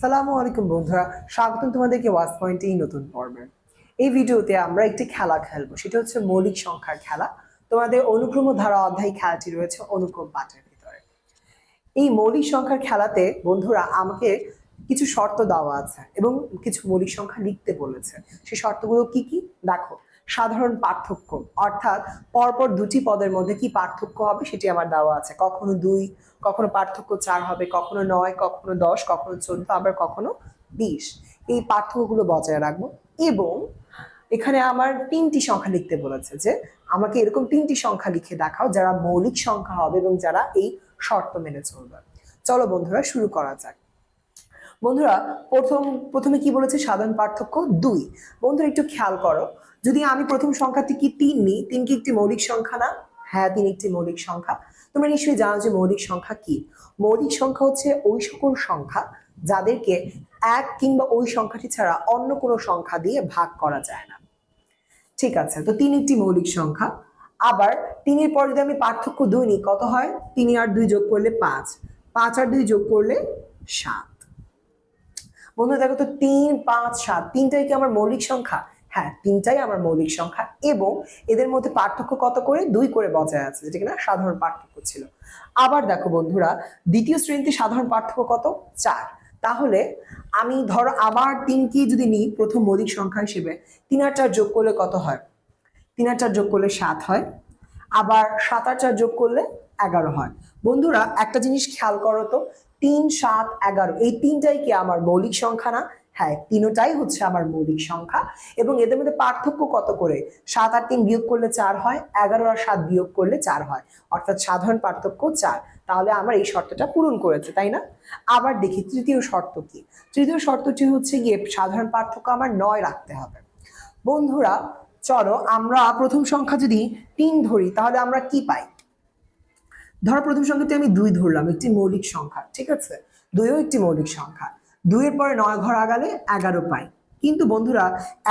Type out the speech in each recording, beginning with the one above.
সালামু আলাইকুম বন্ধুরা, স্বাগতম তোমাদেরকে ওয়াচ পয়েন্টে এই নতুন পর্বে। এই ভিডিওতে আমরা একটি খেলা খেলব, সেটা হচ্ছে মৌলিক সংখ্যার খেলা। তোমাদের অনুক্রম ধারা অধ্যায় খেলাটি রয়েছে অনুক্রম পাঠের ভিতরে। এই মৌলিক সংখ্যার খেলাতে বন্ধুরা আমাকে কিছু শর্ত দেওয়া আছে এবং কিছু মৌলিক সংখ্যা লিখতে বলেছে। সেই শর্তগুলো কি কি? দেখো সাধারণ পার্থক্য। অর্থাৎ পরপর দুটি পদের মধ্যে কি পার্থক্য হবে সেটি আমার দেওয়া আছে। কখনো দুই, কখনো পার্থক্য চার হবে, কখনো নয়, কখনো দশ, কখনো চোদ্দ, আবার কখনো বিশ। এই পার্থক্যগুলো বজায় রাখব। এবং এখানে আমার তিনটি সংখ্যা লিখতে বলেছে যে, আমাকে এরকম তিনটি সংখ্যা লিখে দেখাও যারা মৌলিক সংখ্যা হবে এবং যারা এই শর্ত মেনে চলবে। চলো বন্ধুরা, শুরু করা যাক। বন্ধুরা, প্রথম, প্রথমে কি বলেছে সাধারণ পার্থক্য? দুই। বন্ধুরা, একটু খেয়াল করো। যদি আমি প্রথম সংখ্যাটি কি তিন নিই? তিন কি একটি মৌলিক সংখ্যা না? হ্যাঁ তিন একটি মৌলিক সংখ্যা। তোমরা নিশ্চয়ই জানো যে মৌলিক সংখ্যা কি? মৌলিক সংখ্যা হচ্ছে ওই সকল সংখ্যা যাদেরকে এক কিংবা ওই সংখ্যাটি ছাড়া অন্য কোনো সংখ্যা দিয়ে ভাগ করা যায় না। ঠিক আছে, তো তিন একটি মৌলিক সংখ্যা। আবার তিনের পর যদি আমি পার্থক্য দুই নিই, কত হয়? তিন আর দুই যোগ করলে পাঁচ। পাঁচ আর দুই যোগ করলে সাত। বন্ধু দেখো তো তিন, পাঁচ, সাত, তিনটাই কি আমার মৌলিক সংখ্যা? হ্যাঁ তিনটাই আমার মৌলিক সংখ্যা এবং এদের মধ্যে পার্থক্য কত করে? দুই করে বজায় আছে, যেটা কিনা সাধারণ পার্থক্য ছিল। আবার দেখো বন্ধুরা, দ্বিতীয় শ্রেণীতে সাধারণ পার্থক্য কত? চার। তাহলে আমি ধরো আবার তিনকে যদি নিই, প্রথম মৌলিক সংখ্যা হিসেবে, তিন আর চার যোগ করলে কত হয়? তিন আর চার যোগ করলে সাত হয়। আবার সাত আর চার যোগ করলে এগারো হয়। বন্ধুরা, একটা জিনিস খেয়াল করো তো, তিন, সাত, এগারো, এই তিনটাই কি আমার মৌলিক সংখ্যা না? হ্যাঁ তিনটাই হচ্ছে আমার মৌলিক সংখ্যা এবং এদের মধ্যে পার্থক্য কত করে? সাত আর তিন বিয়োগ করলে চার হয়, এগারো আর সাত বিয়োগ করলে চার হয়। অর্থাৎ সাধারণ পার্থক্য চার। তাহলে আমার এই শর্তটা পূরণ করেছে, তাই না? আবার দেখি, তৃতীয় শর্ত কি? তৃতীয় শর্তটি হচ্ছে গিয়ে সাধারণ পার্থক্য আমার নয় রাখতে হবে। বন্ধুরা, চলো আমরা প্রথম সংখ্যা যদি তিন ধরি, তাহলে আমরা কি পাই? ধরো প্রথম সংখ্যাটি আমি দুই ধরলাম, একটি মৌলিক সংখ্যা, ঠিক আছে? দুইও একটি মৌলিক সংখ্যা। দুইয়ের পরে নয় ঘর আগালে এগারো পাই। কিন্তু বন্ধুরা,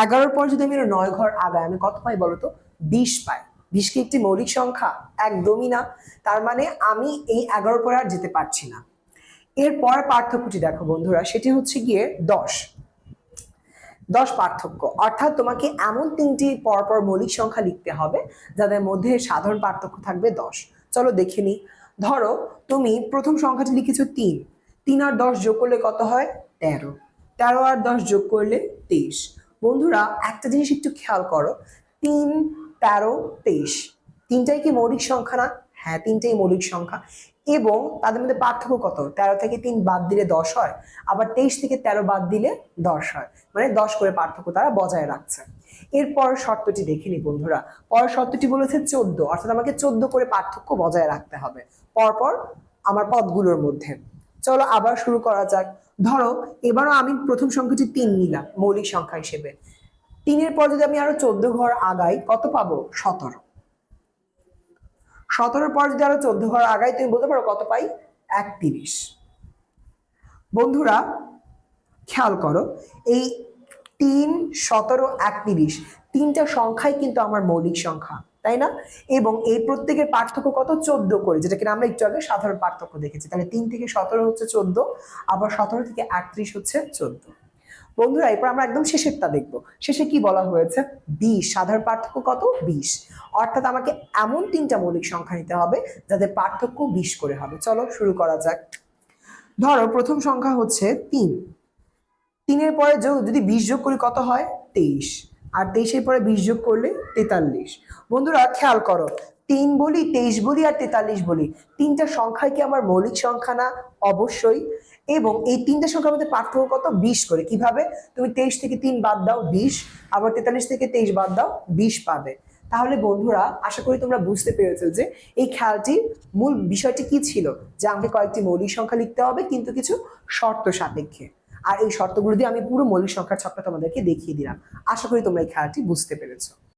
এগারোর পর যদি আমি নয় ঘর আগাই, আমি কত পাই বলতো? বিশ পাই। বিশ কি একটি মৌলিক সংখ্যা? একদমই না। তার মানে আমি এই এগারো পরে আর যেতে পারছি না। এর পরে পার্থক্যটি দেখো বন্ধুরা, সেটি হচ্ছে গিয়ে দশ। দশ পার্থক্য। অর্থাৎ তোমাকে এমন তিনটি পরপর মৌলিক সংখ্যা লিখতে হবে, যাদের মধ্যে সাধারণ পার্থক্য থাকবে দশ। চলো দেখে নিই ধরো তুমি প্রথম সংখ্যাটি লিখেছো তিন। তিন আর দশ যোগ করলে কত হয়? তেরো। তেরো আর দশ যোগ করলে তেইশ। বন্ধুরা, একটা জিনিস একটু খেয়াল করো। তিন, তেরো, তেইশ। তিনটাই কি মৌলিক সংখ্যা না? হ্যাঁ তিনটাই মৌলিক সংখ্যা। এবং তাদের মধ্যে পার্থক্য কত? তেরো থেকে তিন বাদ দিলে দশ হয়। আবার তেইশ থেকে তেরো বাদ দিলে দশ হয়। মানে দশ করে পার্থক্য তারা বজায় রাখছে। এরপর শর্তটি দেখে বন্ধুরা। পরের শর্তটি বলেছে চোদ্দ। অর্থাৎ আমাকে চোদ্দ করে পার্থক্য বজায় রাখতে হবে। পরপর আমার পদগুলোর মধ্যে। চলো আবার শুরু করা যাক। ধরো, এবারও আমি প্রথম সংখ্যাটি তিন নিলাম, মৌলিক সংখ্যা হিসেবে। তিনের পর যদি আমি আরও চোদ্দ ঘর আগাই, কত পাবো? সতেরো। সতেরোর পর যদি আরও চোদ্দ ঘর আগাই, তুমি বলতে পারো কত পাই? একত্রিশ। বন্ধুরা, খেয়াল করো, এই তিন, সতেরো, একত্রিশ। তিনটা সংখ্যাই কিন্তু আমার মৌলিক সংখ্যা, তাই না? এবং এই প্রত্যেকের পার্থক্য কত? চোদ্দ করে, যেটা কিনা আমরা একটু আগে সাধারণ পার্থক্য দেখেছি। তাহলে তিন থেকে সতেরো হচ্ছে চোদ্দ, আবার সতেরো থেকে একত্রিশ হচ্ছে চোদ্দ। বন্ধুরা, এরপর আমরা একদম শেষেরটা দেখব। শেষে কি বলা হয়েছে? বিশ। সাধারণ পার্থক্য কত? বিশ। অর্থাৎ আমাকে এমন তিনটা মৌলিক সংখ্যা নিতে হবে, যাদের পার্থক্য বিশ করে হবে। চলো শুরু করা যাক। ধরো, প্রথম সংখ্যা হচ্ছে তিন। তিনের পরে যোগ যদি বিশ যোগ করি কত হয়? তেইশ। আর তেইশের পরে বিশ যোগ করলে তেতাল্লিশ। বন্ধুরা, খেয়াল করো, তিন বলি, তেইশ বলি আর তেতাল্লিশ বলি। তিনটা সংখ্যায় কি আমার মৌলিক সংখ্যা না? অবশ্যই। এবং এই তিনটা সংখ্যার মধ্যে পার্থক্য কত? বিশ করে। কীভাবে? তুমি তেইশ থেকে তিন বাদ দাও, বিশ। আবার তেতাল্লিশ থেকে তেইশ বাদ দাও, বিশ পাবে। তাহলে বন্ধুরা, আশা করি তোমরা বুঝতে পেরেছ যে এই খেয়ালটির মূল বিষয়টি কি ছিল? যে আমাকে কয়েকটি মৌলিক সংখ্যা লিখতে হবে, কিন্তু কিছু শর্ত সাপেক্ষে। আর এই শর্তগুলো দিয়ে আমি পুরো মৌলিক সংখ্যার ছকটা তোমাদেরকে দেখিয়ে দিলাম। আশা করি তোমরা এই খেলাটি বুঝতে পেরেছ।